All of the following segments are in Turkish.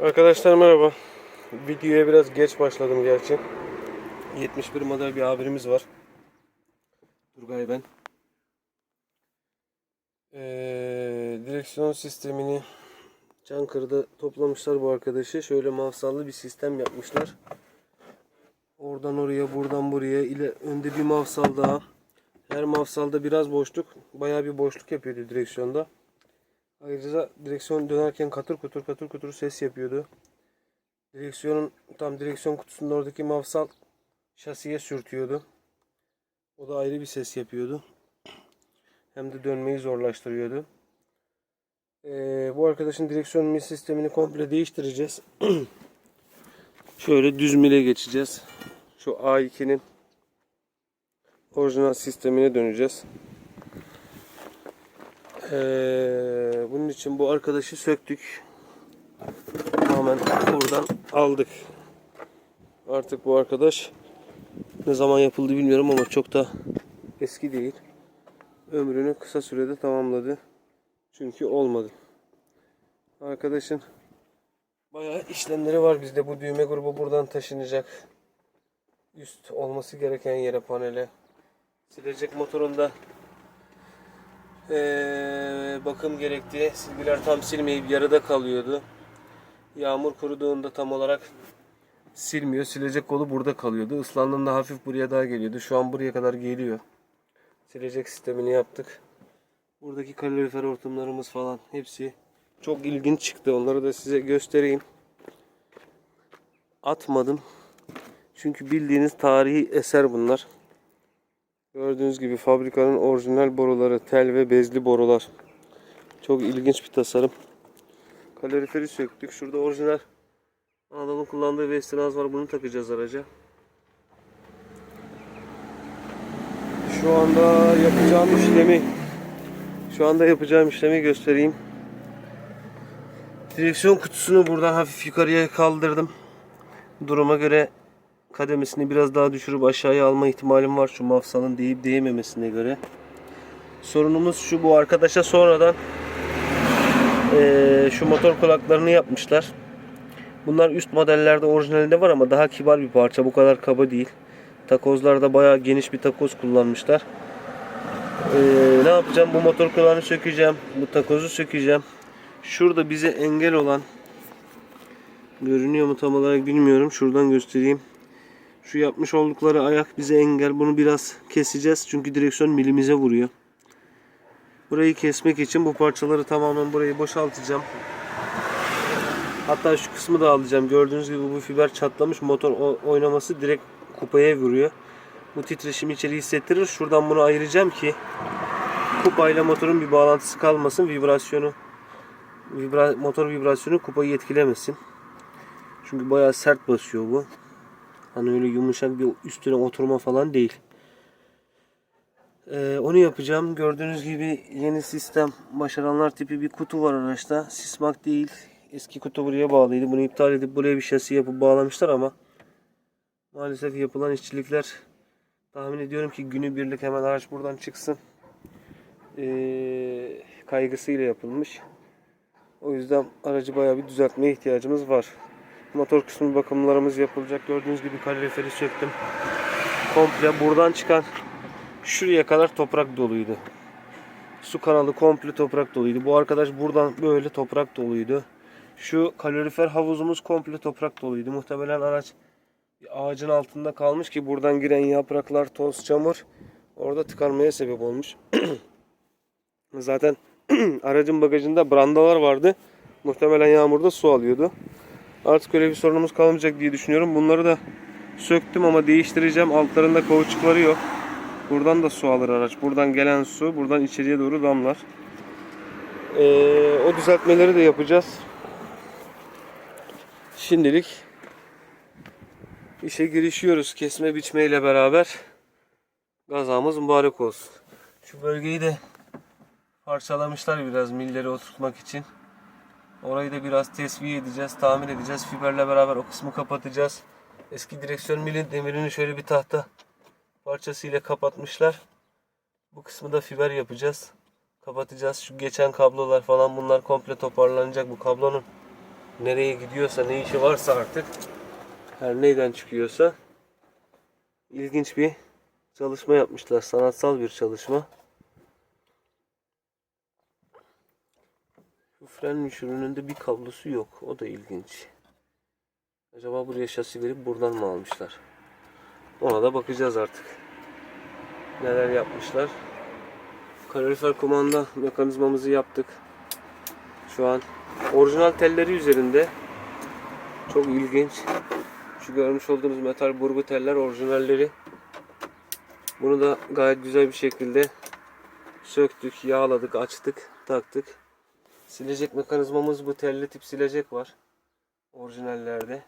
Arkadaşlar merhaba. Videoya biraz geç başladım gerçi. 71 model bir abimiz var. Turgay ben. Ee, direksiyon sistemini Çankırı'da toplamışlar bu arkadaşı. Şöyle mafsallı bir sistem yapmışlar. Oradan oraya, buradan buraya. ile önde bir mafsal daha. Her mafsalda biraz boşluk. Bayağı bir boşluk yapıyordu direksiyonda. Ayrıca direksiyon dönerken katır kutur katır kutur ses yapıyordu. Direksiyonun tam direksiyon kutusunun oradaki mafsal şasiye sürtüyordu. O da ayrı bir ses yapıyordu. Hem de dönmeyi zorlaştırıyordu. Ee, bu arkadaşın direksiyon mil sistemini komple değiştireceğiz. Şöyle düz mile geçeceğiz. Şu A2'nin orijinal sistemine döneceğiz. Ee, bunun için bu arkadaşı söktük. Tamamen buradan aldık. Artık bu arkadaş ne zaman yapıldı bilmiyorum ama çok da eski değil. Ömrünü kısa sürede tamamladı. Çünkü olmadı. Arkadaşın bayağı işlemleri var bizde. Bu düğme grubu buradan taşınacak. Üst olması gereken yere panele. Silecek motorunda ee, bakım gerekti. Silgiler tam silmeyip yarıda kalıyordu. Yağmur kuruduğunda tam olarak silmiyor. Silecek kolu burada kalıyordu. Islandığında hafif buraya daha geliyordu. Şu an buraya kadar geliyor. Silecek sistemini yaptık. Buradaki kalorifer hortumlarımız falan hepsi çok ilginç çıktı. Onları da size göstereyim. Atmadım. Çünkü bildiğiniz tarihi eser bunlar. Gördüğünüz gibi fabrikanın orijinal boruları, tel ve bezli borular. Çok ilginç bir tasarım. Kaloriferi söktük. Şurada orijinal Anadolu'nun kullandığı Westinaz var. Bunu takacağız araca. Şu anda yapacağım işlemi şu anda yapacağım işlemi göstereyim. Direksiyon kutusunu buradan hafif yukarıya kaldırdım. Duruma göre kademesini biraz daha düşürüp aşağıya alma ihtimalim var şu mafsalın deyip değmemesine göre. Sorunumuz şu bu arkadaşa sonradan eee, şu motor kulaklarını yapmışlar. Bunlar üst modellerde orijinalinde var ama daha kibar bir parça. Bu kadar kaba değil. Takozlarda bayağı geniş bir takoz kullanmışlar. Eee, ne yapacağım? Bu motor kulağını sökeceğim. Bu takozu sökeceğim. Şurada bize engel olan görünüyor mu tam olarak bilmiyorum. Şuradan göstereyim. Şu yapmış oldukları ayak bize engel. Bunu biraz keseceğiz. Çünkü direksiyon milimize vuruyor. Burayı kesmek için bu parçaları tamamen burayı boşaltacağım. Hatta şu kısmı da alacağım. Gördüğünüz gibi bu fiber çatlamış. Motor oynaması direkt kupaya vuruyor. Bu titreşimi içeri hissettirir. Şuradan bunu ayıracağım ki kupayla motorun bir bağlantısı kalmasın. Vibrasyonu vibra, motor vibrasyonu kupayı etkilemesin. Çünkü bayağı sert basıyor bu. Hani öyle yumuşak bir üstüne oturma falan değil. Ee, onu yapacağım. Gördüğünüz gibi yeni sistem başaranlar tipi bir kutu var araçta. Sismak değil. Eski kutu buraya bağlıydı. Bunu iptal edip buraya bir şasi yapıp bağlamışlar ama maalesef yapılan işçilikler tahmin ediyorum ki günü birlik hemen araç buradan çıksın. Ee, kaygısıyla yapılmış. O yüzden aracı bayağı bir düzeltmeye ihtiyacımız var. Motor kısmı bakımlarımız yapılacak. Gördüğünüz gibi kaloriferi söktüm. Komple buradan çıkan şuraya kadar toprak doluydu. Su kanalı komple toprak doluydu. Bu arkadaş buradan böyle toprak doluydu. Şu kalorifer havuzumuz komple toprak doluydu. Muhtemelen araç ağacın altında kalmış ki buradan giren yapraklar, toz, çamur orada tıkanmaya sebep olmuş. Zaten aracın bagajında brandalar vardı. Muhtemelen yağmurda su alıyordu. Artık öyle bir sorunumuz kalmayacak diye düşünüyorum. Bunları da söktüm ama değiştireceğim. Altlarında kauçukları yok. Buradan da su alır araç. Buradan gelen su buradan içeriye doğru damlar. Ee, o düzeltmeleri de yapacağız. Şimdilik işe girişiyoruz. Kesme biçme ile beraber gazamız mübarek olsun. Şu bölgeyi de parçalamışlar biraz milleri oturtmak için. Orayı da biraz tesviye edeceğiz, tamir edeceğiz. Fiberle beraber o kısmı kapatacağız. Eski direksiyon milin demirini şöyle bir tahta parçasıyla kapatmışlar. Bu kısmı da fiber yapacağız. Kapatacağız. Şu geçen kablolar falan bunlar komple toparlanacak. Bu kablonun nereye gidiyorsa, ne işi varsa artık her neyden çıkıyorsa ilginç bir çalışma yapmışlar. Sanatsal bir çalışma. Bu fren müşürünün de bir kablosu yok. O da ilginç. Acaba buraya şasi verip buradan mı almışlar? Ona da bakacağız artık. Neler yapmışlar. Kalorifer kumanda mekanizmamızı yaptık. Şu an orijinal telleri üzerinde. Çok ilginç. Şu görmüş olduğunuz metal burgu teller orijinalleri. Bunu da gayet güzel bir şekilde söktük, yağladık, açtık, taktık. Silecek mekanizmamız bu telli tip silecek var. Orijinallerde.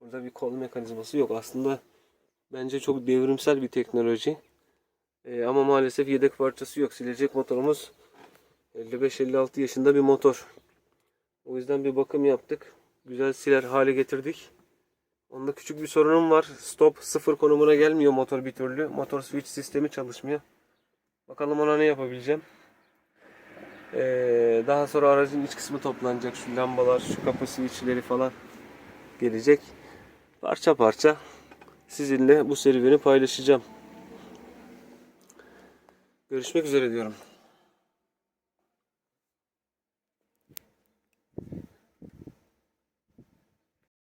Burada bir kol mekanizması yok. Aslında bence çok devrimsel bir teknoloji. Ee, ama maalesef yedek parçası yok. Silecek motorumuz 55-56 yaşında bir motor. O yüzden bir bakım yaptık. Güzel siler hale getirdik. Onda küçük bir sorunum var. Stop sıfır konumuna gelmiyor motor bir türlü. Motor switch sistemi çalışmıyor. Bakalım ona ne yapabileceğim. Ee, daha sonra aracın iç kısmı toplanacak. Şu lambalar, şu kapı switchleri falan gelecek. Parça parça sizinle bu serüveni paylaşacağım. Görüşmek üzere diyorum.